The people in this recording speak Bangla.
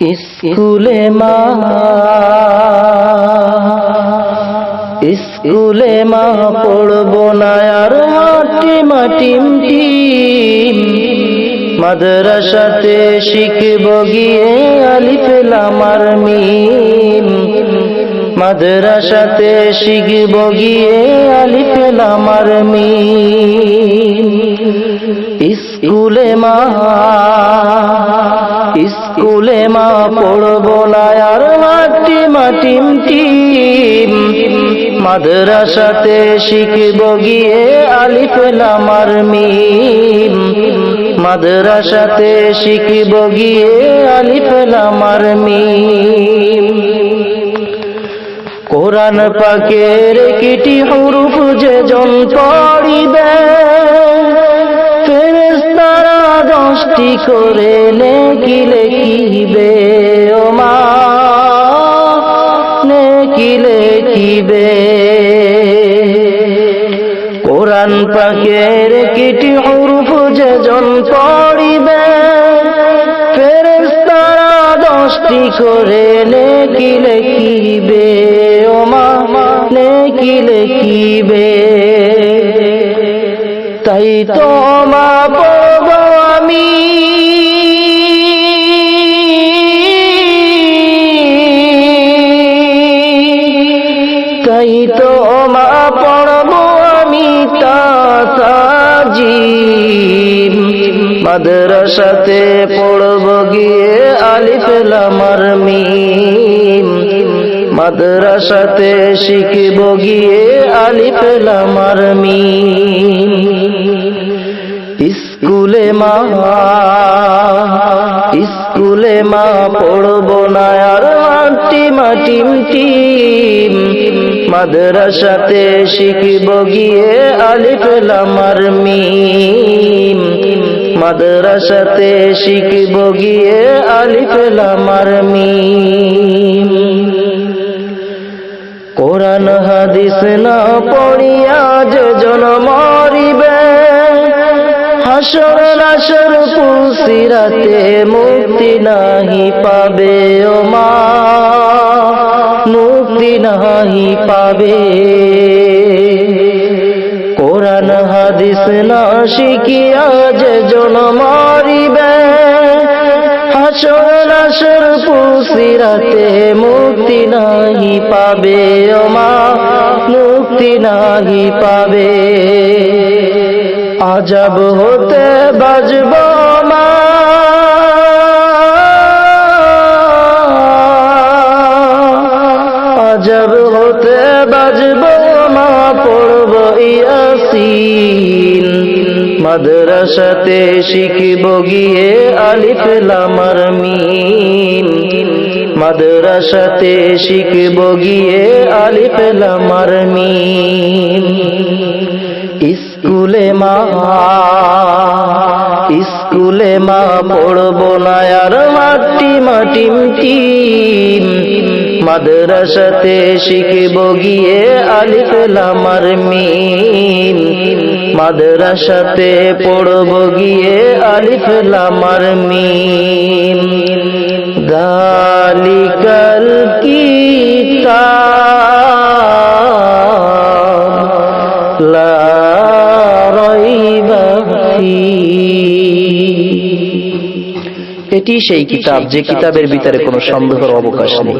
স্কুলে মা। স্কুলে মা পড়ব না আর মাটি মাটিম টিম মাদ্রাসাতে শিখব গিয়ে আলিফ লামার মিম মাদ্রাসাতে শিখব গিয়ে আলিফ লামার মিম স্কুলে মা পড়ব না আর মাটি, মাটিম টিম। মাদ্রাসাতে শিখব গিয়ে আলিফ লামার মিম। মাদ্রাসাতে শিখব গিয়ে আলিফ লামার মিম। কোরআন পাকের কিটি হুরুফ যে জন পড়িবে, ফেরেশতারা দশটি করে নেকি লেখিবে, ও মা। নেকি লেখিবে। কোরআন পাকের কিটি হুরুফ যে জন পড়িবে, ফেরেশতারা দশটি করে নেকি লেখিবে, ও মা। নেকি লেখিবে। তাই তো মা আমি। তাই তো মা পড়ব আমি তাজি মাদ্রাসাতে পড়ব গিয়ে আলিফ লামার মিম। মাদ্রাসাতে শিখব গিয়ে আলিফ লামার মিম। স্কুলে মা স্কুলে মা পড়ব না আর মাটি মাটিম টিম মাদ্রাসাতে শিখব গিয়ে আলিফ লামার মিম। মাদ্রাসাতে শিখব গিয়ে আলিফ লামার মিম। কোরআন হাদিস না পড়িয়া যে জন মরিবে হাসর নাসর পুসিরাতে মুক্তি নাহি পাবে ও মা। মুক্তি নাহি পাবে। কোরআন, হাদিস না শিখিয়া যে জন মরিবে। হাসর নাসর পুসিরাতে মুক্তি নাহি পাবে ও মা। মুক্তি নাহি পাবে। আজব হতে বাজব মা। আজব হতে বাজব মা, পড়ব ইয়াসিন। মাদ্রাসাতে শিখব গিয়ে আলিফ লামার মিম। মাদ্রাসাতে শিখব গিয়ে আলিফ লামার মিম। স্কুলে মা। স্কুলে মা পড়ব না আর মাটি মাটিম টিম মাদ্রাসাতে শিখব গিয়ে আলিফ লামার মাদ্রাসাতে পড়ব গিয়ে আলিফ লামার মিম দালিকাল এটি সেই কিতাব যে কিতাবের ভিতরে কোনো সন্দেহের অবকাশ নেই।